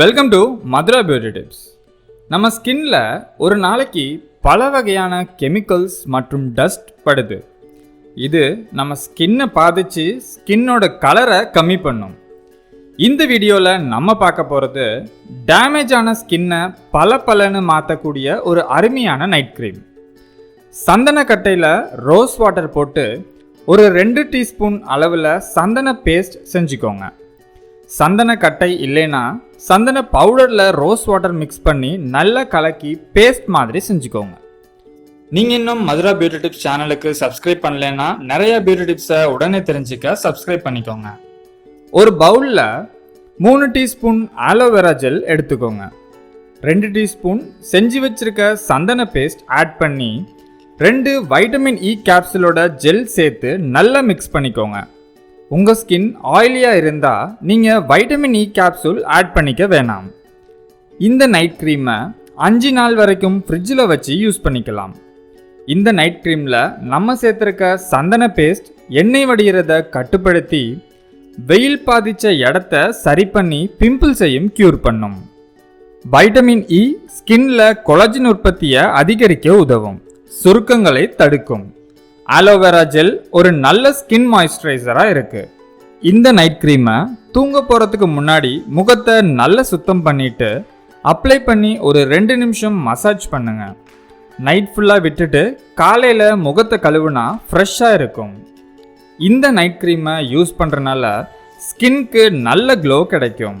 Welcome to Madhura beauty tips நம்ம ஸ்கின்ல ஒரு நாளைக்கு பல வகையான கெமிக்கல்ஸ் மற்றும் டஸ்ட் படுது. இது நம்ம ஸ்கின்னை பாதிச்சு ஸ்கின்னோட கலரை கம்மி பண்ணும். இந்த வீடியோவில் நம்ம பார்க்க போகிறது டேமேஜ் ஆன ஸ்கின்னை பல பலன்னு மாற்றக்கூடிய ஒரு அருமையான நைட் க்ரீம் சந்தனக்கட்டையில் ரோஸ் வாட்டர் போட்டு ஒரு ரெண்டு டீஸ்பூன் அளவில் சந்தன பேஸ்ட் செஞ்சுக்கோங்க. சந்தனக்கட்டை இல்லைன்னா சந்தன பவுடரில் ரோஸ் வாட்டர் மிக்ஸ் பண்ணி நல்லா கலக்கி பேஸ்ட் மாதிரி செஞ்சுக்கோங்க. நீங்கள் இன்னும் மதுரா பியூட்டி டிப்ஸ் சேனலுக்கு சப்ஸ்கிரைப் பண்ணலைன்னா நிறைய பியூட்டி டிப்ஸை உடனே தெரிஞ்சுக்க சப்ஸ்கிரைப் பண்ணிக்கோங்க. ஒரு பவுலில் மூணு டீஸ்பூன் ஆலோவேரா ஜெல் எடுத்துக்கோங்க. ரெண்டு டீஸ்பூன் செஞ்சு வச்சிருக்க சந்தன பேஸ்ட் ஆட் பண்ணி ரெண்டு வைட்டமின் இ கேப்சூலோட ஜெல் சேர்த்து நல்லா மிக்ஸ் பண்ணிக்கோங்க. உங்கள் ஸ்கின் ஆயிலியாக இருந்தால் நீங்கள் வைட்டமின் இ கேப்சூல் ஆட் பண்ணிக்க வேணாம். இந்த நைட் க்ரீமை அஞ்சு நாள் வரைக்கும் ஃப்ரிட்ஜில் வச்சு யூஸ் பண்ணிக்கலாம். இந்த நைட் க்ரீமில் நம்ம சேர்த்துருக்க சந்தன பேஸ்ட் எண்ணெய் வடிகிறத கட்டுப்படுத்தி வெயில் பாதித்த இடத்த சரி பண்ணி பிம்பிள்ஸையும் க்யூர் பண்ணும். வைட்டமின் இ ஸ்கின்ல கொலஜின் உற்பத்தியை அதிகரிக்க உதவும். சுருக்கங்களை தடுக்கும். ஆலோவேரா ஜெல் ஒரு நல்ல ஸ்கின் மாய்ஸ்சரைசராக இருக்குது இந்த நைட் க்ரீமை தூங்க போகிறதுக்கு முன்னாடி முகத்தை நல்லா சுத்தம் பண்ணிட்டு அப்ளை பண்ணி ஒரு ரெண்டு நிமிஷம் மசாஜ் பண்ணுங்க. நைட் ஃபுல்லாக விட்டுட்டு காலையில் முகத்தை கழுவுனா ஃப்ரெஷ்ஷாக இருக்கும். இந்த நைட் க்ரீமை யூஸ் பண்ணுறனால ஸ்கின்க்கு நல்ல க்ளோ கிடைக்கும்.